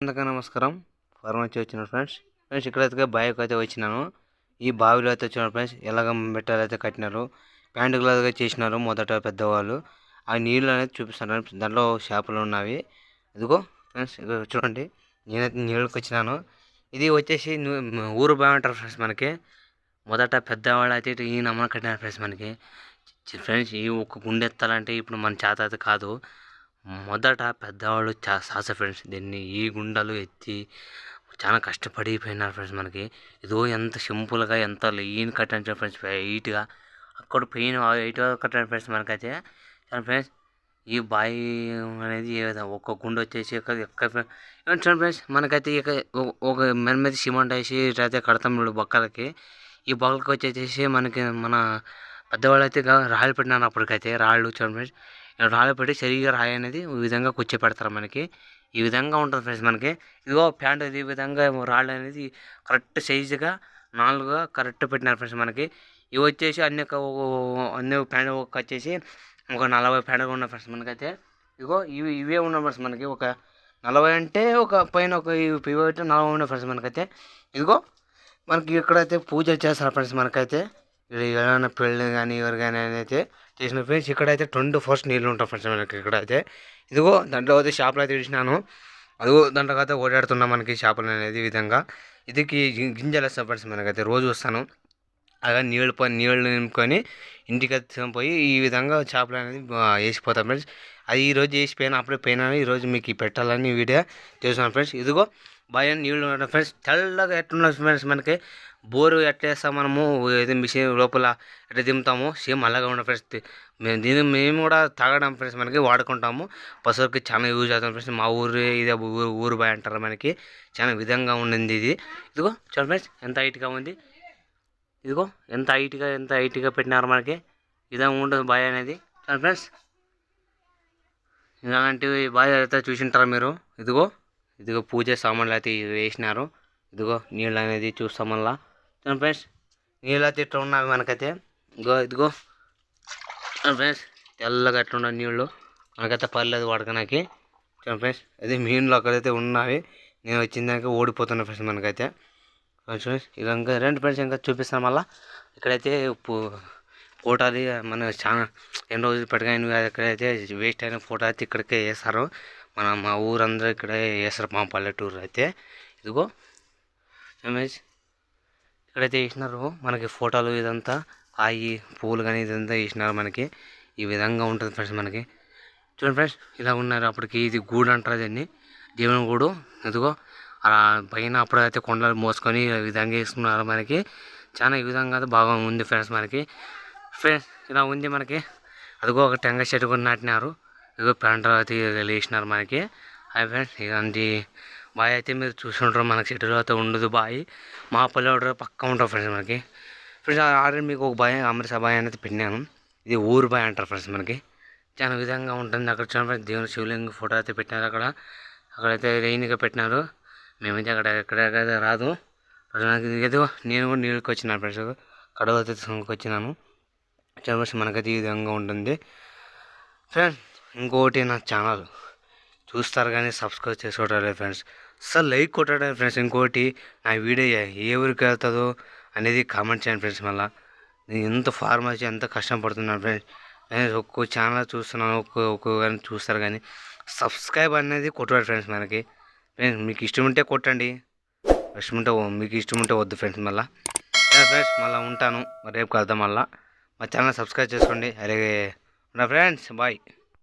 అందరికీ నమస్కారం. ఫార్మ్ వచ్చి వచ్చిన ఫ్రెండ్స్. ఫ్రెండ్స్ ఇక్కడైతే బావికి అయితే వచ్చినాను. ఈ బావిలో అయితే వచ్చిన ఫ్రెండ్స్ ఎలాగ మెట్టలు అయితే కట్టినారు ప్యాంటులు అయితే చేసినారు మొదట పెద్దవాళ్ళు. ఆ నీళ్ళు అనేది చూపిస్తాను ఫ్రెండ్స్. దాంట్లో చేపలు ఉన్నవి. ఇదిగో ఫ్రెండ్స్ చూడండి. నేనైతే నీళ్ళకి వచ్చినాను. ఇది వచ్చేసి ఊరు బావి అంటారు ఫ్రెండ్స్ మనకి. మొదట పెద్దవాళ్ళు అయితే ఈ నమ్మకం కట్టినారు ఫ్రెండ్స్ మనకి. ఫ్రెండ్స్ ఈ ఒక్క గుండె ఎత్తాలంటే ఇప్పుడు మన చేత అయితే కాదు. మొదట పెద్దవాళ్ళు చా సాస ఫ్రెండ్స్ దీన్ని ఈ గుండెలు ఎత్తి చాలా కష్టపడి పోయినారు ఫ్రెండ్స్ మనకి. ఇదో ఎంత సింపుల్గా ఎంత లీన్ కట్టాను ఫ్రెండ్స్ వెయిట్గా అక్కడ పెయిన్ వెయిట్గా కట్టాను ఫ్రెండ్స్ మనకైతే చాలా ఫ్రెండ్స్ ఈ బాయి అనేది ఏ విధంగా ఒక్క గుండె వచ్చేసి ఎక్క చూడండి ఫ్రెండ్స్ మనకైతే ఇక ఒక- ఒక మెడ మీద సిమెంట్ వేసి ఇట్లయితే కడతాం ఇప్పుడు బొక్కలకి. ఈ బొక్కలకి వచ్చేసి మనకి మన పెద్దవాళ్ళు అయితే రాళ్ళు పెట్టినారు అప్పటికైతే రాళ్ళు చూడండి ఫ్రెండ్స్ రాళ్ళు పెట్టి సరిగా రాయి అనేది ఈ విధంగా కూర్చోపెడతారు మనకి. ఈ విధంగా ఉంటుంది ఫ్రెండ్స్ మనకి. ఇదిగో ప్యాంట్ ఈ విధంగా రాళ్ళు అనేది కరెక్ట్ సైజుగా నాలుగుగా కరెక్ట్ పెట్టినారు ఫ్రెండ్స్ మనకి. ఇవి వచ్చేసి అన్ని ఒక- అన్ని ప్యాంట్ ఒక వచ్చేసి ఒక నలభై ప్యాంట్ ఉన్నాయి ఫ్రెండ్స్ మనకైతే. ఇగో ఇవి ఇవే ఉన్నాయి ఫ్రెండ్స్ మనకి. ఒక నలభై అంటే ఒక పైన ఒక ఇవి ఇవి అయితే నలభై ఉన్నాయి ఫ్రెండ్స్ మనకైతే. ఇదిగో మనకి ఇక్కడైతే పూజలు చేస్తారు ఫ్రెండ్స్ మనకైతే. ఇక్కడ ఏమైనా పెళ్ళి కానీ ఎవరు కానీ అయితే చేసిన ఫ్రెండ్స్ ఇక్కడైతే ట్వంటీ ఫస్ట్ నీళ్ళు ఉంటాయి ఫ్రెండ్స్ మనకి ఇక్కడైతే. ఇదిగో దాంట్లో అయితే చేపలు అయితే తీసినాను అదిగో దాంట్లో అయితే ఓడాడుతున్నాం మనకి చేపలు అనేది ఈ విధంగా. ఇదికి గింజలు వస్తాయి ఫ్రెండ్స్ మనకైతే రోజు వస్తాను. అలా నీళ్ళు పో నీళ్ళు నింపుకొని ఇంటికి పోయి ఈ విధంగా చేపలు అనేది వేసిపోతాం ఫ్రెండ్స్ అది ఈ రోజు వేసిపోయినా అప్పుడే పోయినా ఈరోజు మీకు పెట్టాలని వీడియో చేస్తున్నాను ఫ్రెండ్స్ ఇదిగో భయం నీళ్ళు ఉన్నాయి ఫ్రెండ్స్ తెల్లగా ఎట్లున్నాయి ఫ్రెండ్స్ మనకి బోరు ఎట్లా మనము ఏదో మిషన్ లోపల ఎట్లా దింపుతాము సేమ్ అలాగే ఉన్న ఫ్రెండ్స్ మేము దీన్ని మేము కూడా తాగడం ఫ్రెండ్స్ మనకి వాడుకుంటాము. పసుపుకి చాలా యూజ్ అవుతాం ఫ్రెండ్స్ మా ఊరు ఇదే ఊరు ఊరు బాయ్ అంటారు మనకి. చాలా విధంగా ఉండింది ఇది. ఇదిగో చూడండి ఫ్రెండ్స్ ఎంత హైట్గా ఉంది. ఇదిగో ఎంత హైట్గా ఎంత హైట్గా పెట్టినారు మనకి. విధంగా ఉంటుంది బాయ్ అనేది. చూడండి ఫ్రెండ్స్ ఇలాంటివి బాయ్ అయితే చూసింటారా మీరు ఇదిగో. ఇదిగో పూజ సామాన్లు అయితే వేసినారు. ఇదిగో నీళ్ళు అనేది చూస్తాం మళ్ళా. చూడండి ఫ్రెండ్స్ నీళ్ళు అయితే ఇట్లా ఉన్నవి మనకైతే. ఇదిగో ఇదిగో. ఫ్రెండ్స్ తెల్లగా ఎట్లున్న నీళ్ళు. మనకైతే పర్లేదు వాడకనాకి. చూడండి ఫ్రెండ్స్ అది మీన్లు అక్కడైతే ఉన్నవి నేను వచ్చిన దానికి ఓడిపోతున్నా ఫ్రెండ్స్ మనకైతే. ఫ్రెండ్స్ ఇలా ఇంకా రెండు ఫ్రెండ్స్ ఇంకా చూపిస్తాను మళ్ళా. ఇక్కడైతే ఫోటో ఫోటోది మన చాలా ఎన్ని రోజులు పెట్టగానే ఇక్కడైతే వేస్ట్ అయిన ఫోటో అయితే ఇక్కడికే వేస్తారు. మన మా ఊరందరూ ఇక్కడే వేస్తారు మా పల్లెటూరు అయితే. ఇదిగో రమేష్ ఇక్కడైతే వేసినారు మనకి ఫోటోలు ఇదంతా కాయి పూలు కానీ ఇదంతా వేసినారు మనకి. ఈ విధంగా ఉంటుంది ఫ్రెండ్స్ మనకి. చూడండి ఫ్రెండ్స్ ఇలా ఉన్నారు అప్పటికి ఇది గూడు అంటారు దీన్ని. దేవుని గూడు. ఇదిగో అలా పైన అప్పుడైతే కొండలు మోసుకొని ఈ విధంగా వేసుకున్నారు మనకి. చాలా ఈ విధంగా బాగా ఉంది ఫ్రెండ్స్ మనకి. ఫ్రెండ్స్ ఇలా ఉంది మనకి. అదిగో ఒక టెంకాయ చెట్టు కూడా నాటినారు. ఇదిగో పెంట అయితే వేసినారు మనకి. హాయ్ ఫ్రెండ్స్ ఇలాంటి బాయ్ అయితే మీరు చూసుంటారు మనకి చెట్టులో అయితే ఉండదు బాయ్. మా పల్లెటూరు పక్క ఉంటారు ఫ్రెండ్స్ మనకి. ఫ్రెండ్స్ ఆల్రెడీ మీకు ఒక బాయ్ అమృత బాయ్ అనేది పెట్టినాను. ఇది ఊరు బాయ్ అంటారు ఫ్రెండ్స్ మనకి. చాలా విధంగా ఉంటుంది అక్కడ చూడండి దేవుని శివలింగ ఫోటో అయితే పెట్టినారు అక్కడ. అక్కడైతే రెయిన్గా పెట్టినారు. మేమైతే అక్కడ ఎక్కడ రాదు. నాకు ఏదో నేను కూడా నీళ్ళకి వచ్చినాను ఫ్రెండ్స్ కడవ అయితే వచ్చినాను. చాలా ఫ్రెండ్స్ మనకైతే ఈ విధంగా ఉంటుంది. ఫ్రెండ్స్ ఇంకోటి నా ఛానల్. చూస్తారు కానీ సబ్స్క్రైబ్ చేసుకోవడం లేదు ఫ్రెండ్స్. అసలు లైక్ కొట్టడం ఫ్రెండ్స్. ఇంకోటి నా వీడియో ఏ ఊరికి వెళ్తుందో అనేది కామెంట్ చేయండి ఫ్రెండ్స్ మళ్ళీ. నేను ఎంత ఫార్మసీ ఎంత కష్టపడుతున్నాను ఫ్రెండ్స్. నేను ఒక్కో ఛానల్ చూస్తున్నాను ఒక్కో ఒక్కో కానీ చూస్తారు కానీ సబ్స్క్రైబ్ అనేది కొట్టండి ఫ్రెండ్స్ మనకి. ఫ్రెండ్స్ మీకు ఇష్టం ఉంటే కొట్టండి. ఇష్టం ఉంటే మీకు ఇష్టం ఉంటే వద్దు ఫ్రెండ్స్ మళ్ళీ. ఫ్రెండ్స్ మళ్ళీ ఉంటాను. రేపు కలుద్దాం మళ్ళీ. మా ఛానల్ సబ్స్క్రైబ్ చేసుకోండి. అలాగే ఫ్రెండ్స్ బాయ్.